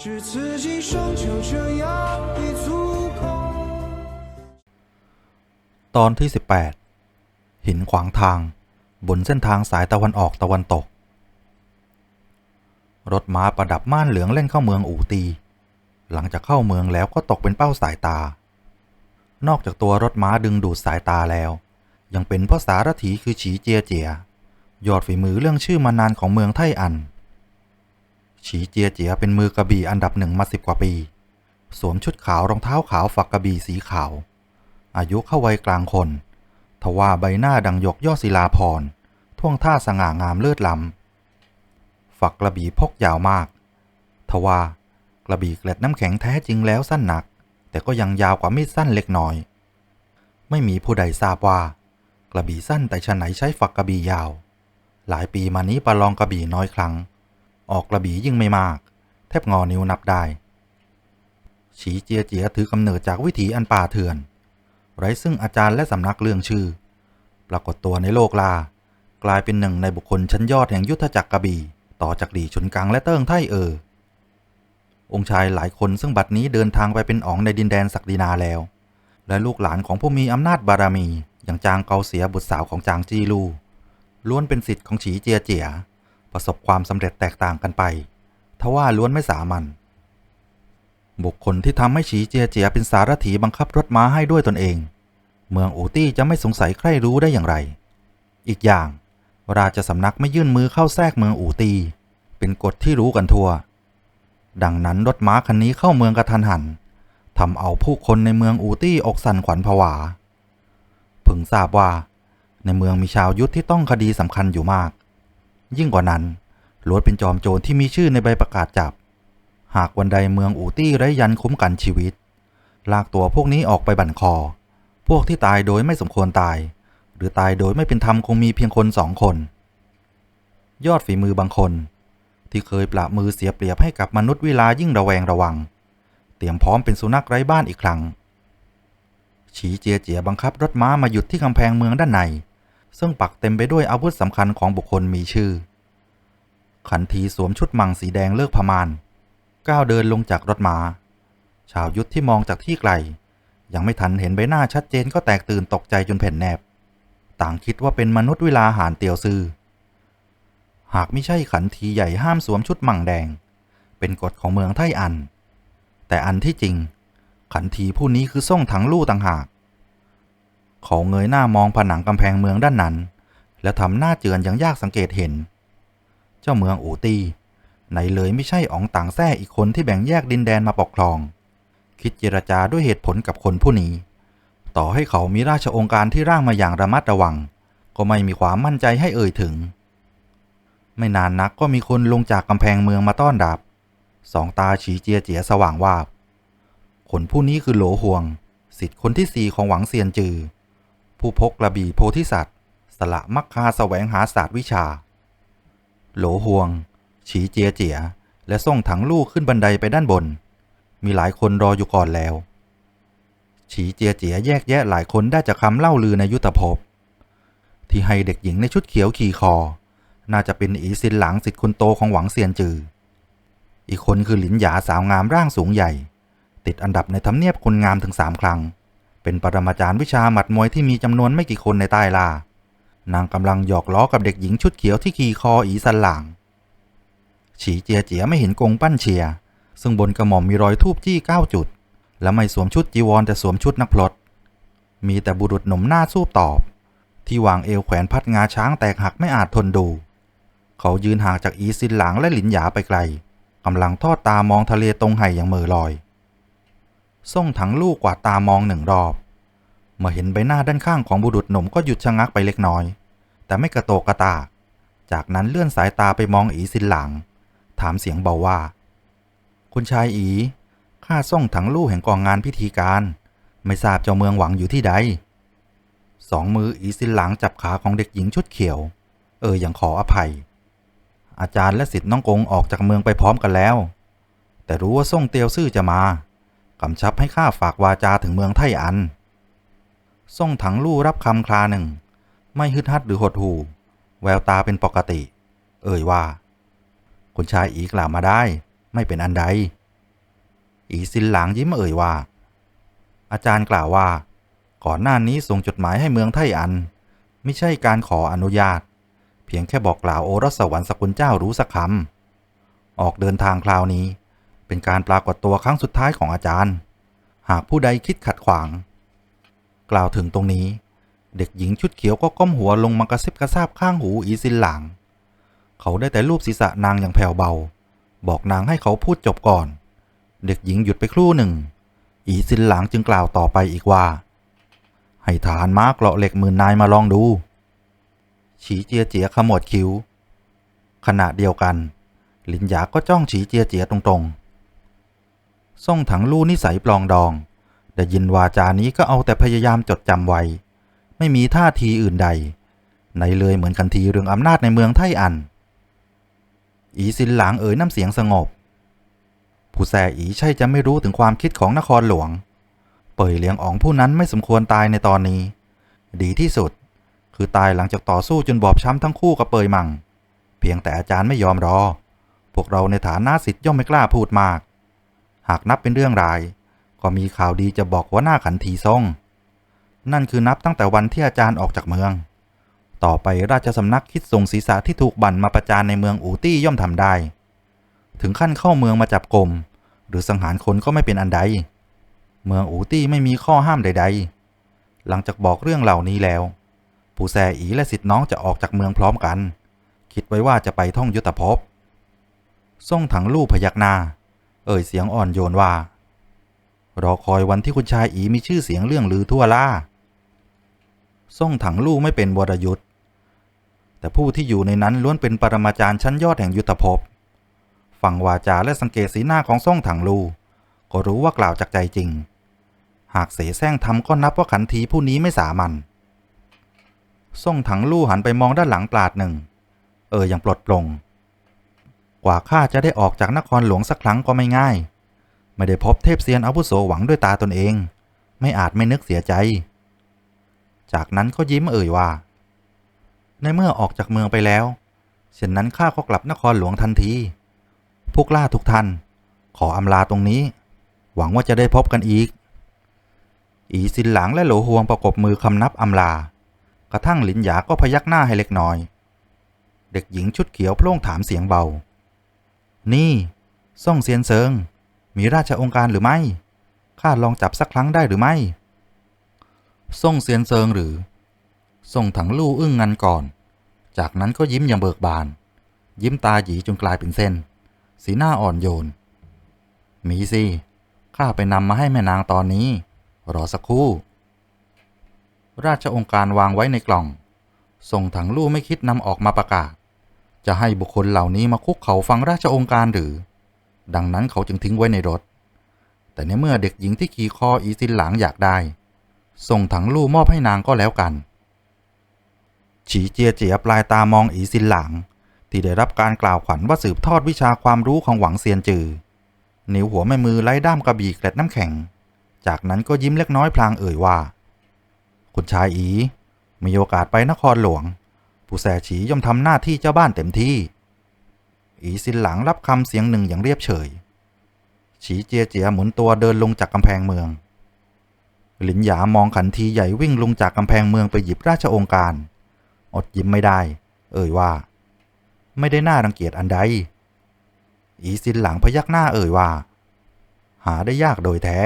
只此际双就这样一足够。 ตอนที่ 18 หินขวางทาง บนเส้นทางสายตะวันออกตะวันตก รถม้าประดับม่านเหลืองเล่นเข้าเมืองอู่ตี หลังจากเข้าเมืองแล้วก็ตกเป็นเป้าสายตา นอกจากตัวรถม้าดึงดูดสายตาแล้ว ยังเป็นเพราะสารถีคือฉีเจียเจีย ยอดฝีมือเรื่องชื่อมานานของเมืองไทอัน ฉีเจียเจียเป็นมือกระบี่อันดับหนึ่งมาสิบกว่าปี สวมชุดขาวรองเท้าขาวฝักกระบี่สีขาว อายุเข้าวัยกลางคน ทว่าใบหน้าดังหยกยอดศิลาพรท่วงท่าสง่างามเลิศล้ำฝักกระบี่พกยาวมาก ทว่ากระบี่เกล็ดน้ำแข็งแท้จริงแล้วสั้นหนัก แต่ก็ยังยาวกว่ามีดสั้นเล็กน้อย ไม่มีผู้ใดทราบว่า กระบี่สั้นแต่ชะไหนใช้ฝักกระบี่ยาว หลายปีมานี้ประลองกระบี่น้อยครั้ง ออกกระบี่ยิ่งไม่มาก แทบงอนิ้วนับได้ฉีเจียเจียถือกำเนิดจากวิถีอันป่าเถื่อน ไร้ซึ่งอาจารย์และสำนักเรื่องชื่อ ปรากฏตัวในโลกลา กลายเป็นหนึ่งในบุคคลชั้นยอดแห่งยุทธจักรกระบี่ ต่อจากหลีชนกังและเติ้งไทเออ องค์ชายหลายคนซึ่งบัดนี้เดินทางไปเป็นอ๋องในดินแดนศักดินาแล้ว และลูกหลานของผู้มีอำนาจบารมี อย่างจางเกาเสียบุตรสาวของจางจีลูล้วนเป็นสิทธิ์ของฉีเจียเจีย ประสบความสำเร็จแตกต่างกันไป ทว่าล้วนไม่สามัญบุคคลที่ทำให้ฉีเจียเจียเป็นสารถีบังคับรถม้าให้ด้วยตนเอง เมืองอูตี้จะไม่สงสัยใครรู้ได้อย่างไร อีกอย่าง ราชสำนักไม่ยื่นมือเข้าแทรกเมืองอูตีเป็นกฎที่รู้กันทั่ว ดังนั้นรถม้าคันนี้เข้าเมืองกระทันหันทำเอาผู้คนในเมืองอูตี้อกสั่นขวัญผวา พึงทราบว่า ในเมืองมีชาวยุทธที่ต้องคดีสำคัญอยู่มาก ยิ่งกว่านั้นล้วนเป็นจอมโจรที่มีชื่อในใบประกาศจับ หากวันใดเมืองอูตี้ไร้ยันคุ้มกันชีวิต ลากตัวพวกนี้ออกไปบั่นคอ พวกที่ตายโดยไม่สมควรตาย หรือตายโดยไม่เป็นธรรมคงมีเพียงคนสองคน ยอดฝีมือบางคน ที่เคยปราบมือเสียเปรียบให้กับมนุษย์เวลายิ่งระแวงระวัง เตรียมพร้อมเป็นสุนัขไร้บ้านอีกครั้งฉีเจียเจียบังคับรถม้ามาหยุดที่กำแพงเมืองด้านใน ซึ่งปักเต็มไปด้วยอาวุธสำคัญของบุคคลมีชื่อ ขันทีสวมชุดมังสีแดงเลิกพมานก้าวเดินลงจากรถม้าชาวยุทธที่มองจากที่ไกล ยังไม่ทันเห็นใบหน้าชัดเจนก็แตกตื่นตกใจจนแผ่นแนบ ต่างคิดว่าเป็นมนุษย์เวลาหารเตียวซือ หากไม่ใช่ขันทีใหญ่ห้ามสวมชุดมังแดง เป็นกฎของเมืองไทอัน แต่อันที่จริง ขันทีผู้นี้คือส่งถังลู่ต่างหาก เขาเงยหน้ามองผนังกำแพงเมืองด้านนั้น และทำหน้าเจือนอย่างยากสังเกตเห็น เจ้าเมืองอูตีไหนเลยไม่ใช่อ๋องต่างแท้อีกคนที่แบ่งแยกดินแดนมาปกครอง คิดเจรจาด้วยเหตุผลกับคนผู้นี้ ต่อให้เขามีราชองค์การที่ร่างมาอย่างระมัดระวัง ก็ไม่มีความมั่นใจให้เอ่ยถึง ไม่นานนักก็มีคนลงจากกำแพงเมืองมาต้อนรับ สองตาฉีเจียเจียสว่างวาบคนผู้นี้คือโหลห่วง สิทธิ์คนที่สี่ของหวังเซียนจือ ผู้พกกระบี่โพธิสัตว์ สละมักคาแสวงหาศาสตร์วิชา โหลห่วง ฉีเจียเจีย และส่งถังลูกขึ้นบันไดไปด้านบน มีหลายคนรออยู่ก่อนแล้ว ฉีเจียเจียแยกแยะหลายคนได้จากคำเล่าลือในยุทธภพ ที่ให้เด็กหญิงในชุดเขียวขี่คอ น่าจะเป็นอีซินหลังสิทธิ์คนโตของหวังเซียนจือ อีกคนคือหลินหยาสาวงามร่างสูงใหญ่ ติดอันดับในทำเนียบคนงามถึงสามครั้ง เป็นปรมาจารย์วิชาหมัดมวยที่มีจำนวนไม่กี่คนในใต้ล่านางกำลังหยอกล้อกับเด็กหญิงชุดเขียวที่ขี่คออีสันหลัง ฉีเจียเจียไม่เห็นกงปั้นเชียร์ซึ่งบนกระหม่อมมีรอยทูบจี้เก้าจุด และไม่สวมชุดจีวรแต่สวมชุดนักพลดมีแต่บุรุษหนุ่มหน้าสู้ตอบ ที่วางเอวแขวนพัดงาช้างแตกหักไม่อาจทนดู เขายืนห่างจากอีซินหลังและหลินหยาไปไกลกำลังทอดตามองทะเลตรงไห่อย่างเหม่อลอย ส่งถังลูกกว่าตามองหนึ่งรอบ เมื่อเห็นใบหน้าด้านข้างของบุรุษหนุ่มก็หยุดชะงักไปเล็กน้อย แต่ไม่กระโตกกระตาก จากนั้นเลื่อนสายตาไปมองอีซินหลัง ถามเสียงเบาว่า คุณชายอี ข้าส่งถังลู่แห่งกองงานพิธีการ ไม่ทราบเจ้าเมืองหวังอยู่ที่ใด สองมืออีซินหลังจับขาของเด็กหญิงชุดเขียว เอออย่างขออภัย อาจารย์และสิทธิ์น้องกงออกจากเมืองไปพร้อมกันแล้ว แต่รู้ว่าส่งเตียวซื่อจะมา กำชับให้ข้าฝากวาจาถึงเมืองไทอัน ส่งถังลู่รับคำคลาหนึ่ง ไม่ฮึดฮัดหรือหดหู่ แววตาเป็นปกติ เอ่ยว่า คุณชายอีกล่าวมาได้ ไม่เป็นอันใด อีซินหลางยิ้มเอ่ยว่า อาจารย์กล่าวว่า ก่อนหน้านี้ส่งจดหมายให้เมืองไทอัน ไม่ใช่การขออนุญาต เพียงแค่บอกกล่าวโอรสสวรรค์สกุลเจ้ารู้สักคำออกเดินทางคราวนี้ เป็นการปรากฏตัวครั้งสุดท้ายของอาจารย์ หากผู้ใดคิดขัดขวาง กล่าวถึงตรงนี้ เด็กหญิงชุดเขียวก็ก้มหัวลงมากระซิบกระซาบข้างหูอีซินหลาง เขาได้แต่รูปศีรษะนางอย่างแผ่วเบา บอกนางให้เขาพูดจบก่อน เด็กหญิงหยุดไปครู่หนึ่ง อีซินหลางจึงกล่าวต่อไปอีกว่า ให้ฐานม้าเกราะเหล็กหมื่นนายมาลองดู ฉีเจียเจียขมวดคิ้วขณะเดียวกัน ลินหยาก็จ้องฉีเจียเจียตรงๆ ส่งถังลู่นิสัยปลองดอง ได้ยินวาจานี้ก็เอาแต่พยายามจดจำไว้ ไม่มีท่าทีอื่นใด ในเลยเหมือนกันทีเรื่องอำนาจในเมืองไทอัน อีซินหลางเอ่ยน้ำเสียงสงบ ผู้แซอีใช่จะไม่รู้ถึงความคิดของนครหลวง เป่ยเลียงอ๋องผู้นั้นไม่สมควรตายในตอนนี้ ดีที่สุด คือตายหลังจากต่อสู้จนบอบช้ำทั้งคู่กับเปยมัง เพียงแต่อาจารย์ไม่ยอมรอ พวกเราในฐานะสิทธิ์ย่อมไม่กล้าพูดมาก หากนับเป็นเรื่องราย ก็มีข่าวดีจะบอกว่าหน้าขันทีซ่ง นั่นคือนับตั้งแต่วันที่อาจารย์ออกจากเมือง ต่อไปราชสำนักคิดส่งศีรษะที่ถูกบั่นมาประจานในเมืองอูตี้ย่อมทำได้ ถึงขั้นเข้าเมืองมาจับกลมหรือสังหารคนก็ไม่เป็นอันใด เมืองอูตี้ไม่มีข้อห้ามใด ๆ หลังจากบอกเรื่องเหล่านี้แล้วผู้แซอีและสิทธิ์น้องจะออกจากเมืองพร้อมกัน คิดไว้ว่าจะไปท่องยุทธภพส่งถังลู่พยักหน้า เอ่ยเสียงอ่อนโยนว่ารอคอยวันที่คุณชายอีมีชื่อเสียงเรื่องลือทั่วล่าส่งถังลู่ไม่เป็นวรยุทธ์แต่ผู้ที่อยู่ในนั้นล้วนเป็นปรมาจารย์ชั้นยอดแห่งยุทธภพฟังวาจาและสังเกตสีหน้าของส่งถังลูก็รู้ว่ากล่าวจากใจจริง หากเสแสร้งทำก็นับว่าขันทีผู้นี้ไม่สามัญส่งถังลู่หันไปมองด้านหลังปราดหนึ่ง เอออย่างปลดปลง กว่าข้าจะได้ออกจากนครหลวงสักครั้งก็ไม่ง่าย ไม่ได้พบเทพเซียนอาวุโสหวังด้วยตาตนเอง ไม่อาจไม่นึกเสียใจ จากนั้นก็ยิ้มเอ่ยว่า ในเมื่อออกจากเมืองไปแล้วเช่นนั้นข้าก็กลับนครหลวงทันที พวกล่าทุกท่าน ขออำลาตรงนี้ หวังว่าจะได้พบกันอีก อีสินหลังและโหลหวงประกบมือคำนับอำลา กระทั่งหลินหยาก็พยักหน้าให้เล็กน้อย เด็กหญิงชุดเขียวโพล่งถามเสียงเบา นี่ซ่องเซียนเซิง มีราชองค์การหรือไม่ ข้าลองจับสักครั้งได้หรือไม่ส่งเซียนเซิงหรือ ส่งถังลู่อึ้งงันก่อน จากนั้นก็ยิ้มอย่างเบิกบาน ยิ้มตาหยีจนกลายเป็นเส้น สีหน้าอ่อนโยน มีสิข้าไปนำมาให้แม่นางตอนนี้ รอสักครู่ ราชองค์การวางไว้ในกล่อง ส่งถังลู่ไม่คิดนำออกมาประกาศ จะให้บุคคลเหล่านี้มาคุกเขาฟังราชองค์การหรือ ดังนั้นเขาจึงทิ้งไว้ในรถ แต่ในเมื่อเด็กหญิงที่ขี่คออีซินหลังอยากได้ ส่งถังลู่มอบให้นางก็แล้วกัน ฉีเจียเจียปลายตามองอีซินหลัง ที่ได้รับการกล่าวขวัญว่าสืบทอดวิชาความรู้ของหวังเซียนจือ นิ้วหัวแม่มือไล่ด้ามกระบี่เกล็ดน้ำแข็ง จากนั้นก็ยิ้มเล็กน้อยพลางเอ่ยว่า คุณชายอี มีโอกาสไปนครหลวง ผู้แสฉีย่อมทำหน้าที่เจ้าบ้านเต็มที่ อีซินหลังรับคำเสียงหนึ่งอย่างเรียบเฉย ฉีเจียเจียหมุนตัวเดินลงจากกำแพงเมือง หลินหยามองขันทีใหญ่วิ่งลงจากกำแพงเมืองไปหยิบราชองค์การ อดยิ้มไม่ได้ เอ่ยว่า ไม่ได้น่ารังเกียจอันใด อีซินหลังพยักหน้าเอ่ยว่า หาได้ยากโดยแท้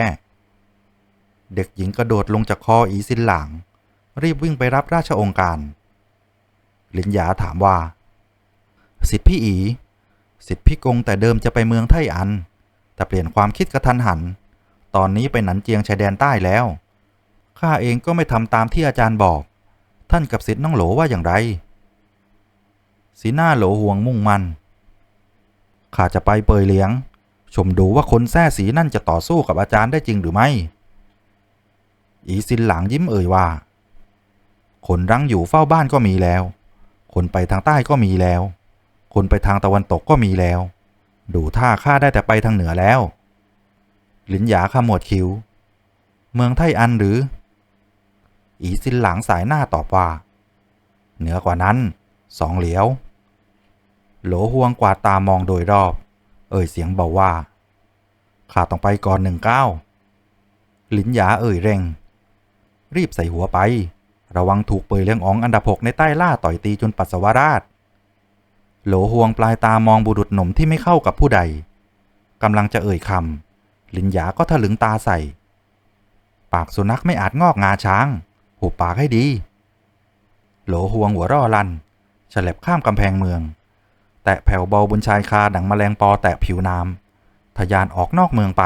เด็กหญิงกระโดดลงจากคออีซินหลัง รีบวิ่งไปรับราชองค์การ ลินหยาถามว่า สิทธิพี่อี สิทธิพี่กงแต่เดิมจะไปเมืองไทอัน แต่เปลี่ยนความคิดกระทันหัน ตอนนี้ไปหนันเจียงชายแดนใต้แล้ว ข้าเองก็ไม่ทำตามที่อาจารย์บอก ท่านกับสิทธิน้องโหลว่าอย่างไร สีหน้าโหลห่วงมุ่งมัน ข้าจะไปเปยเลี้ยง ชมดูว่าคนแท้สีนั่นจะต่อสู้กับอาจารย์ได้จริงหรือไม่ อีซินหลังยิ้มเอ่ยว่าคนรั้งอยู่เฝ้าบ้านก็มีแล้ว คนไปทางใต้ก็มีแล้ว คนไปทางตะวันตกก็มีแล้ว ดูท่าข้าได้แต่ไปทางเหนือแล้ว หลินหยาขมวดคิ้ว เมืองไทอันหรือ อีซินหลังสายหน้าตอบว่า เหนือกว่านั้นสองเหลียว โหลห่วงกวาดตามองโดยรอบ เอ่ยเสียงเบาว่าข้าต้องไปก่อนหนึ่งก้าวหลินหยาเอ่ยเร่ง รีบใส่หัวไป ระวังถูกเปยเลี้ยงอ๋องอันดับหกในใต้ล่าต่อยตีจนปัสสาวะราดโหลห่วงปลายตามองบุรุษหนุ่มที่ไม่เข้ากับผู้ใดกำลังจะเอ่ยคำหลินหยาก็ถลึงตาใส่ ปากสุนัขไม่อาจงอกงาช้าง หุบปากให้ดี โหลห่วงหัวร่อลันฉลับข้ามกำแพงเมือง แตะแผ่วเบาบนชายคาดังแมลงปอแตะผิวน้ำทะยานออกนอกเมืองไป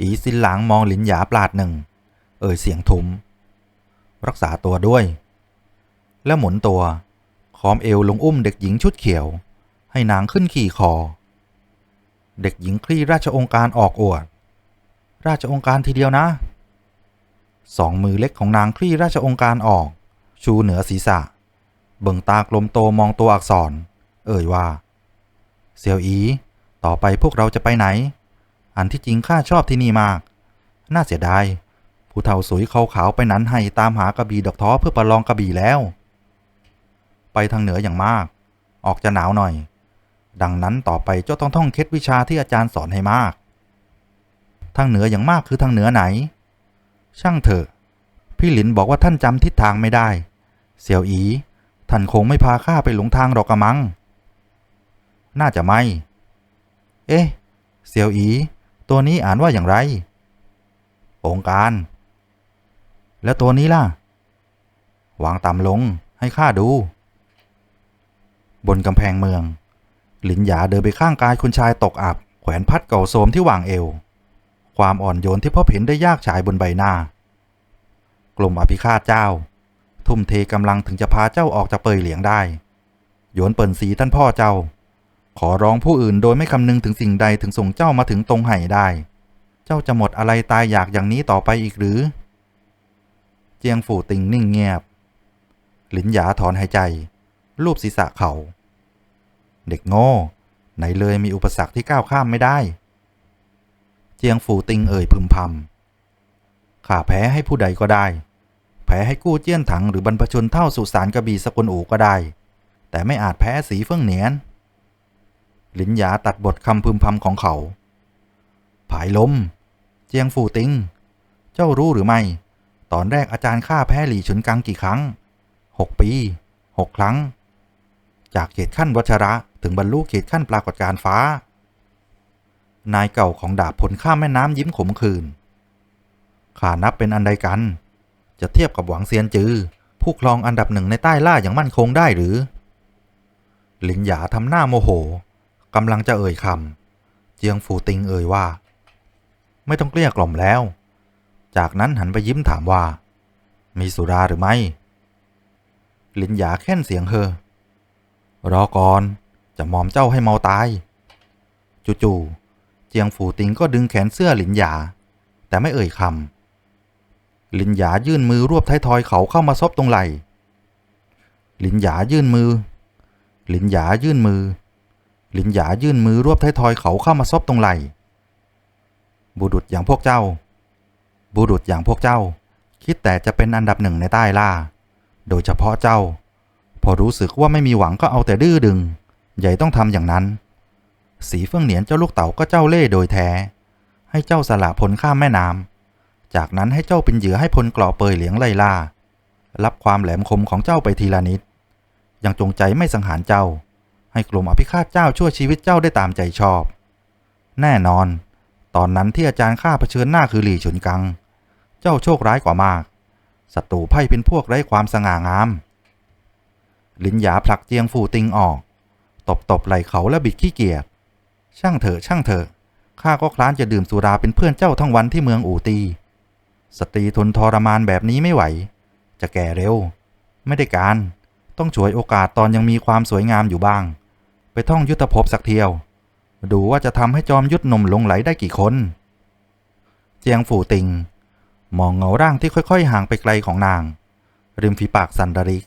อีสินหลังมองหลินหยาปลาดหนึ่ง เอ่ยเสียงทุ้ม รักษาตัวด้วย แล้วหมุนตัวคอมเอวลงอุ้มเด็กหญิงชุดเขียว ให้นางขึ้นขี่คอ เด็กหญิงคลี่ราชองค์การออกอวด ราชองค์การทีเดียวนะ สองมือเล็กของนางคลี่ราชองค์การออก ชูเหนือศีรษะ เบิ่งตากลมโตมองตัวอักษร เอ่ยว่า เซียวอี ต่อไปพวกเราจะไปไหน อันที่จริงข้าชอบที่นี่มาก น่าเสียดาย ผู้เฒ่าสวยขาวขาวไปนั้นให้ตามหากระบี่ดอกท้อเพื่อประลองกระบี่แล้ว ไปทางเหนืออย่างมาก ออกจะหนาวหน่อย ดังนั้นต่อไปเจ้าต้องท่องเคล็ดวิชาที่อาจารย์สอนให้มาก ทางเหนืออย่างมากคือทางเหนือไหน ช่างเถอะ พี่หลินบอกว่าท่านจำทิศทางไม่ได้ เสี่ยวอี ท่านคงไม่พาข้าไปหลงทางหรอกกระมัง น่าจะไม่ เอ๊ะ เสี่ยวอี ตัวนี้อ่านว่าอย่างไรองค์การ แล้วตัวนี้ล่ะ วางต่ำลงให้ข้าดู บนกำแพงเมือง หลินหยาเดินไปข้างกายคุณชายตกอับ แขวนพัดเก่าโสมที่วางเอว ความอ่อนโยนที่พบเห็นได้ยากฉายบนใบหน้า กลุ่มอภิฆาตเจ้า ทุ่มเทกำลังถึงจะพาเจ้าออกจากเปยเหลียงได้โยนเปิ่นสีท่านพ่อเจ้า ขอร้องผู้อื่นโดยไม่คำนึงถึงสิ่งใดถึงส่งเจ้ามาถึงตรงไห่ได้ เจ้าจะหมดอะไรตายอยากอย่างนี้ต่อไปอีกหรือ เจียงฝู่ติงนิ่งเงียบ หลินหยาถอนหายใจ รูปศีรษะเขา เด็กโง่ ไหนเลยมีอุปสรรคที่ก้าวข้ามไม่ได้ เจียงฝู่ติงเอ่ยพึมพำข้าแพ้ให้ผู้ใดก็ได้ แพ้ให้กู้เจี้ยนถังหรือบรรพชนเท่าสุสานกระบี่สกุลอูก็ได้ แต่ไม่อาจแพ้สีเฟื่องเหนียน หลินหยาตัดบทคำพึมพำของเขา ผายลม เจียงฝู่ติง เจ้ารู้หรือไม่ ตอนแรกอาจารย์ข้าแพ้หลี่ฉุนกังกี่ครั้งหกปีหกครั้ง จากเขตขั้นวัชระถึงบรรลุเขตขั้นปรากฏการณ์ฟ้า นายเก่าของดาบพลข้ามแม่น้ำยิ้มขมขื่นข้านับเป็นอันใดกัน จะเทียบกับหวังเซียนจือ ผู้ครองอันดับหนึ่งในใต้ล่าอย่างมั่นคงได้หรือ หลินหยาทำหน้าโมโหกำลังจะเอ่ยคำเจียงฝูติงเอ่ยว่า ไม่ต้องเกลี้ยกล่อมแล้ว จากนั้นหันไปยิ้มถามว่า มีสุราหรือไม่หลินหยาแค่นเสียงเฮอรอก่อนจะมอมเจ้าให้เมาตาย จู่ๆเจียงฝูติงก็ดึงแขนเสื้อหลินหยา แต่ไม่เอ่ยคำหลินหยายื่นมือรวบท้ายทอยเขาเข้ามาซบตรงไหลหลินหยายื่นมือ หลินหยายื่นมือ หลินหยายื่นมือรวบท้ายทอยเขาเข้ามาซบตรงไหลบุรุษอย่างพวกเจ้า บุรุษอย่างพวกเจ้า คิดแต่จะเป็นอันดับหนึ่งในใต้ล่า โดยเฉพาะเจ้า พอรู้สึกว่าไม่มีหวังก็เอาแต่ดื้อดึง ใหญ่ต้องทำอย่างนั้น สีเฟื่องเหนียนเจ้าลูกเต๋าก็เจ้าเล่ห์โดยแท้ ให้เจ้าสละพลข้ามแม่น้ำ จากนั้นให้เจ้าเป็นเหยื่อให้พลกราะเปยเหลียงไล่ล่า รับความแหลมคมของเจ้าไปทีละนิด ยังจงใจไม่สังหารเจ้า ให้กลุ่มอภิฆาตเจ้าช่วยชีวิตเจ้าได้ตามใจชอบ แน่นอน ตอนนั้นที่อาจารย์ข้าเผชิญหน้าคือหลี่ฉุนกัง เจ้าโชคร้ายกว่ามาก ศัตรูไพ่เป็นพวกไร้ความสง่างาม ลินหยาผลักเจียงฟูติงออก ตบตบไหล่เขาและบิดขี้เกียจ ช่างเถอะช่างเถอะ ข้าก็คลานจะดื่มสุราเป็นเพื่อนเจ้าทั้งวันที่เมืองอู่ตี สตรีทนทรมานแบบนี้ไม่ไหว จะแก่เร็ว ไม่ได้การ ต้องฉวยโอกาสตอนยังมีความสวยงามอยู่บ้าง ไปท่องยุทธภพสักเที่ยว ดูว่าจะทำให้จอมยุทธหนุ่มหลงไหลได้กี่คน เจียงฝูติง มองเงาร่างที่ค่อยๆ ห่างไปไกลของนาง ริมฝีปากสันดาริก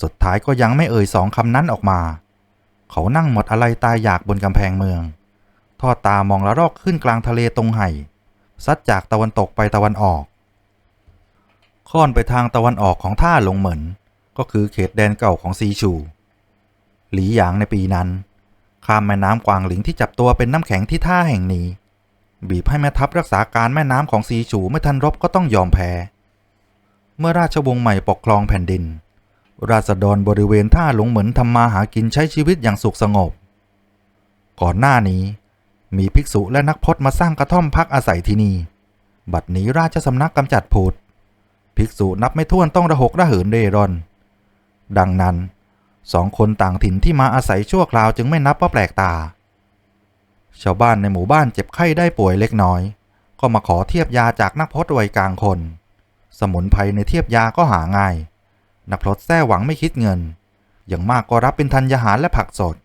สุดท้ายก็ยังไม่เอ่ยสองคำนั้นออกมา เขานั่งหมดอะไรตายอยากบนกำแพงเมือง ทอดตามองละรอกขึ้นกลางทะเลตรงไห่ซัดจากตะวันตกไปตะวันออก ค่อนไปทางตะวันออกของท่าลงเหมินก็คือเขตแดนเก่าของซีชู หลีหยางในปีนั้น ข้ามแม่น้ำกวางหลิงที่จับตัวเป็นน้ำแข็งที่ท่าแห่งนี้ บีบให้แม่ทัพรักษาการแม่น้ำของซีฉูไม่ทันรบก็ต้องยอมแพ้ เมื่อราชวงศ์ใหม่ปกครองแผ่นดิน ราษฎรบริเวณท่าหลงเหมือนทำมาหากินใช้ชีวิตอย่างสุขสงบ ก่อนหน้านี้ มีภิกษุและนักพจน์มาสร้างกระท่อมพักอาศัยที่นี่ บัดนี้ราชสำนักกำจัดผุดภิกษุนับไม่ถ้วนต้องระหกระเหินเร่ร่อน ดังนั้น สองคนต่างถิ่นที่มาอาศัยชั่วคราวจึงไม่นับว่าแปลกตา ชาวบ้านในหมู่บ้านเจ็บไข้ได้ป่วยเล็กน้อย ก็มาขอเทียบยาจากนักพจน์วัยกลางคน สมุนไพรในเทียบยาก็หาง่าย นักพรตแท้หวังไม่คิดเงิน อย่างมากก็รับเป็นธัญญาหารและผักสด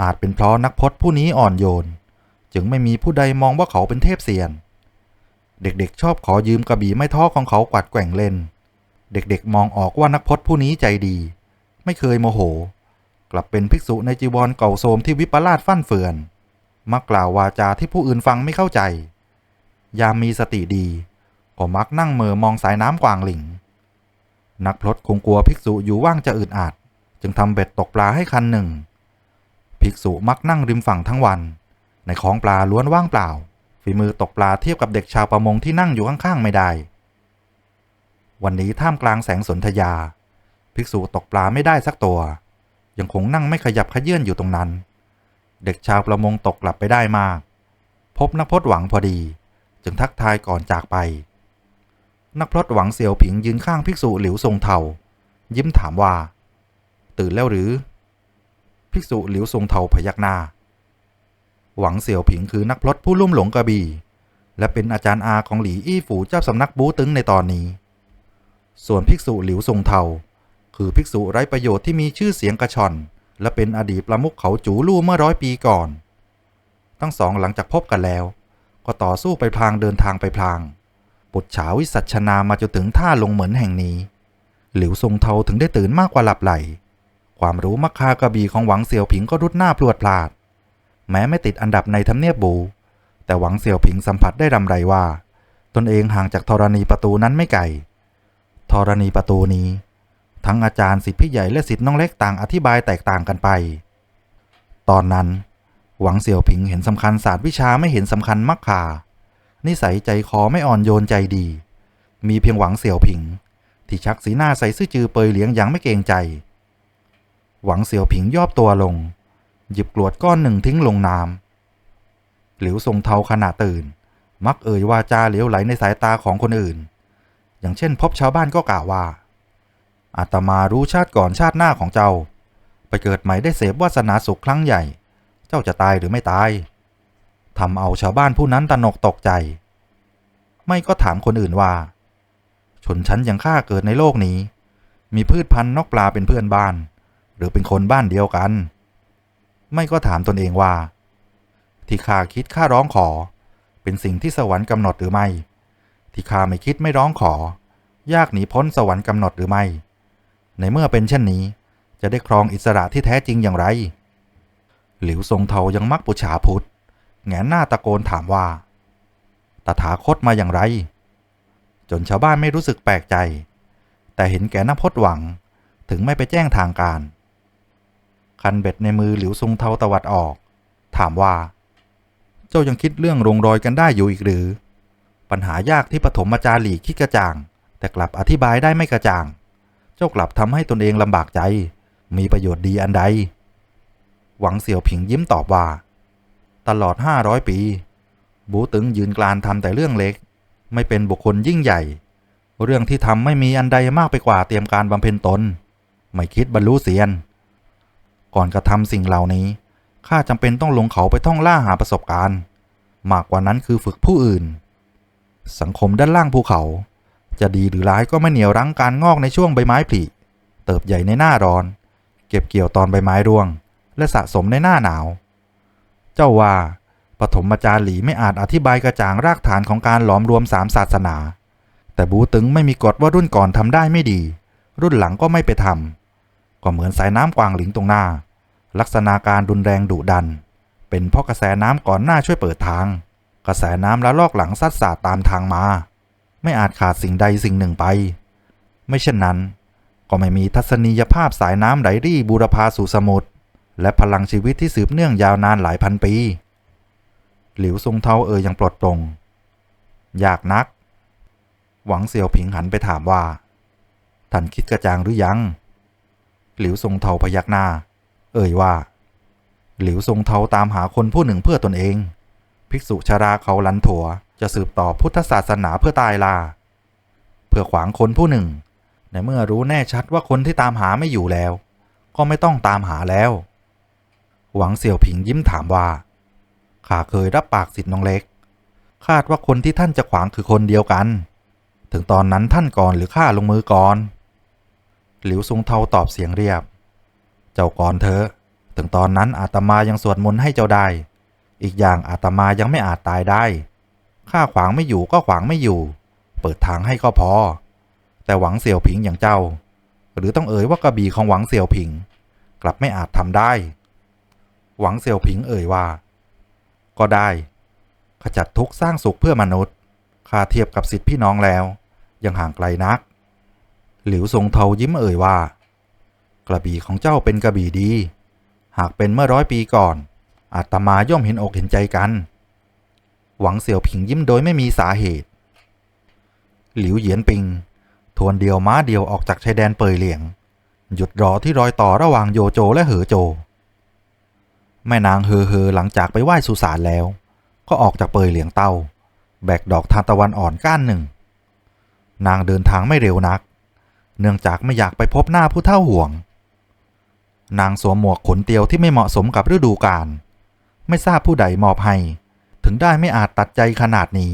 อาจเป็นเพราะนักพจน์ผู้นี้อ่อนโยน จึงไม่มีผู้ใดมองว่าเขาเป็นเทพเสียน เด็กๆชอบขอยืมกระบี่ไม่ท้อของเขากวัดแกว่งเล่น เด็กๆมองออกว่านักพจน์ผู้นี้ใจดี ไม่เคยโมโห กลับเป็นภิกษุในจีวรเก่าโทมที่วิปลาสฟั่นเฟือน มักกล่าววาจาที่ผู้อื่นฟังไม่เข้าใจ ยามมีสติดีก็มักนั่งเมอมองสายน้ำกวางหลิง นักพลดคงกลัวภิกษุอยู่ว่างจะอึดอัดจึงทำเบ็ดตกปลาให้คันหนึ่ง ภิกษุมักนั่งริมฝั่งทั้งวัน ในของปลาล้วนว่างเปล่า ฝีมือตกปลาเทียบกับเด็กชาวประมงที่นั่งอยู่ข้างๆไม่ได้ วันนี้ท่ามกลางแสงสนธยา ภิกษุตกปลาไม่ได้สักตัว ยังคงนั่งไม่ขยับขยื่นอยู่ตรงนั้น เด็กชาวประมงตกกลับไปได้มาก พบนักพจน์หวังพอดี จึงทักทายก่อนจากไป นักพลดหวังเสี่ยวผิงยืนข้างภิกษุหลิวทรงเทายิ้มถามว่า ตื่นแล้วหรือ ภิกษุหลิวทรงเทาพยักหน้า หวังเสี่ยวผิงคือนักพลดผู้ลุ่มหลงกระบี่ และเป็นอาจารย์อาของหลีอี้ฝูเจ้าสำนักบูตึงในตอนนี้ ส่วนภิกษุหลิวทรงเทา คือภิกษุไร้ประโยชน์ที่มีชื่อเสียงกระชอน และเป็นอดีตประมุขเขาจูลู่เมื่อร้อยปีก่อน ทั้งสองหลังจากพบกันแล้ว ก็ต่อสู้ไปพลางเดินทางไปพลางปุจฉาวิสัชนามาจนถึงท่าลงเหมือนแห่งนี้ หลิวทรงเทาถึงได้ตื่นมากกว่าหลับไหล ความรู้มักคากระบี่ของหวังเสี่ยวผิงก็รุดหน้าพลวดพลาด แม้ไม่ติดอันดับในทำเนียบบู แต่หวังเสี่ยวผิงสัมผัสได้รำไรว่า ตนเองห่างจากธรณีประตูนั้นไม่ไกลธรณีประตูนี้ ทั้งอาจารย์สิทธิพี่ใหญ่และสิทธิน้องเล็กต่างอธิบายแตกต่างกันไป ตอนนั้น หวังเสี่ยวผิงเห็นสำคัญศาสตร์วิชาไม่เห็นสำคัญมักคานิสัยใจคอไม่อ่อนโยนใจดี มีเพียงหวังเสี่ยวผิง ที่ชักสีหน้าใส่ซื่อจือเปยเหลียงอย่างไม่เกรงใจ หวังเสี่ยวผิงย่อตัวลง หยิบกรวดก้อนหนึ่งทิ้งลงน้ำหลิวทรงเทาขณะตื่น มักเอ่ยวาจาเหลวไหลในสายตาของคนอื่น อย่างเช่น พบชาวบ้านก็กล่าวว่า อาตมารู้ชาติก่อนชาติหน้าของเจ้า ไปเกิดใหม่ได้เสพวาสนาสุขครั้งใหญ่ เจ้าจะตายหรือไม่ตายทำเอาชาวบ้านผู้นั้นตะนกตกใจ ไม่ก็ถามคนอื่นว่า ชนชั้นอย่างข้าเกิดในโลกนี้ มีพืชพันธุ์นกปลาเป็นเพื่อนบ้าน หรือเป็นคนบ้านเดียวกัน ไม่ก็ถามตนเองว่า ที่ข้าคิดข้าร้องขอ เป็นสิ่งที่สวรรค์กำหนดหรือไม่ ที่ข้าไม่คิดไม่ร้องขอ ยากหนีพ้นสวรรค์กำหนดหรือไม่ ในเมื่อเป็นเช่นนี้ จะได้ครองอิสระที่แท้จริงอย่างไร หลิวทรงเทายังมักปุจฉาพุทธแงนหน้าตะโกนถามว่า ตถาคตมาอย่างไร จนชาวบ้านไม่รู้สึกแปลกใจ แต่เห็นแก่นักพจน์หวังถึงไม่ไปแจ้งทางการ คันเบ็ดในมือหลิวทรงเทาตวัดออก ถามว่า เจ้ายังคิดเรื่องลงรอยกันได้อยู่อีกหรือ ปัญหายากที่ปฐมอาจารย์หลีคิดกระจ่าง แต่กลับอธิบายได้ไม่กระจ่าง จ้ากลับทำให้ตนเองลำบากใจ มีประโยชน์ดีอันใด หวังเสี่ยวผิงยิ้มตอบว่า ตลอด 500 ปี บูตึงยืนกลานทำแต่เรื่องเล็ก ไม่เป็นบุคคลยิ่งใหญ่ เรื่องที่ทำไม่มีอันใดมากไปกว่าเตรียมการบำเพ็ญตน ไม่คิดบรรลุเสียน ก่อนกระทำสิ่งเหล่านี้ข้าจำเป็นต้องลงเขาไปท่องล่าหาประสบการณ์ มากกว่านั้นคือฝึกผู้อื่น สังคมด้านล่างภูเขา จะดีหรือร้ายก็ไม่เหนียวรั้งการงอกในช่วงใบไม้ผลิเติบใหญ่ในหน้าร้อน เก็บเกี่ยวตอนใบไม้ร่วง และสะสมในหน้าหนาว เจ้าว่าปฐมอาจารย์หลีไม่อาจอธิบายกระจ่างรากฐานของการหลอมรวมสามศาสนา แต่บูตึงไม่มีกฎว่ารุ่นก่อนทำได้ไม่ดี รุ่นหลังก็ไม่ไปทำก็เหมือนสายน้ำกวางหลิงตรงหน้า ลักษณะการรุนแรงดุดัน เป็นเพราะกระแสน้ำก่อนหน้าช่วยเปิดทาง กระแสน้ำและลอกหลังซัดสาดตามทางมา ไม่อาจขาดสิ่งใดสิ่งหนึ่งไป ไม่เช่นนั้น ก็ไม่มีทัศนียภาพสายน้ำไหลรี่บูรพาสู่สมุทรและพลังชีวิตที่สืบเนื่องยาวนานหลายพันปี หลิวซงเทาเอ่ยอยังปลดปลงอยากนัก หวังเสี่ยวผิงหันไปถามว่า ท่านคิดกระจางหรือยัง หลิวซงเทาพยักหน้า เอ่ยว่า หลิวซงเทาตามหาคนผู้หนึ่งเพื่อตนเอง ภิกษุชาราเขาลันถัว จะสืบต่อพุทธศาสนาเพื่อตายลา เพื่อขวางคนผู้หนึ่ง ในเมื่อรู้แน่ชัดว่าคนที่ตามหาไม่อยู่แล้ว ก็ไม่ต้องตามหาแล้ว หวังเสี่ยวผิงยิ้มถามว่าข้าเคยรับปากสิทธิ์น้องเล็ก คาดว่าคนที่ท่านจะขวางคือคนเดียวกัน ถึงตอนนั้นท่านก่อนหรือข้าลงมือก่อน หลิวซุงเทาตอบเสียงเรียบ เจ้าก่อนเถอะ ถึงตอนนั้นอาตมายังสวดมนต์ให้เจ้าได้ อีกอย่างอาตมายังไม่อาจตายได้ ข้าขวางไม่อยู่ก็ขวางไม่อยู่ เปิดทางให้ก็พอ แต่หวังเสี่ยวผิงอย่างเจ้า หรือต้องเอ่ยว่ากระบี่ของหวังเสี่ยวผิง กลับไม่อาจทำได้ หวังเสี่ยวผิงเอ่ยว่า ก็ได้ ขจัดทุกสร้างสุขเพื่อมนุษย์ข้าเทียบกับสิทธิพี่น้องแล้ว ยังห่างไกลนัก หลิวทรงเทายิ้มเอ่ยว่า กระบี่ของเจ้าเป็นกระบี่ดี หากเป็นเมื่อร้อยปีก่อนอาตมาย่อมเห็นอกเห็นใจกัน หวังเสี่ยวผิงยิ้มโดยไม่มีสาเหตุ หลิวเหยียนปิง ทวนเดียวม้าเดียวออกจากชายแดนเปยเหลียง หยุดรอที่รอยต่อระหว่างโยโจและเหอโจ แม่นางเฮอเฮอหลังจากไปไหว้สุสานแล้ว ก็ออกจากเปยเหลียงเต้า แบกดอกทานตะวันอ่อนก้านหนึ่ง นางเดินทางไม่เร็วนัก เนื่องจากไม่อยากไปพบหน้าผู้เท่าห่วง นางสวมหมวกขนเตียวที่ไม่เหมาะสมกับฤดูกาลไม่ทราบผู้ใดมอบให้ ถึงได้ไม่อาจตัดใจขนาดนี้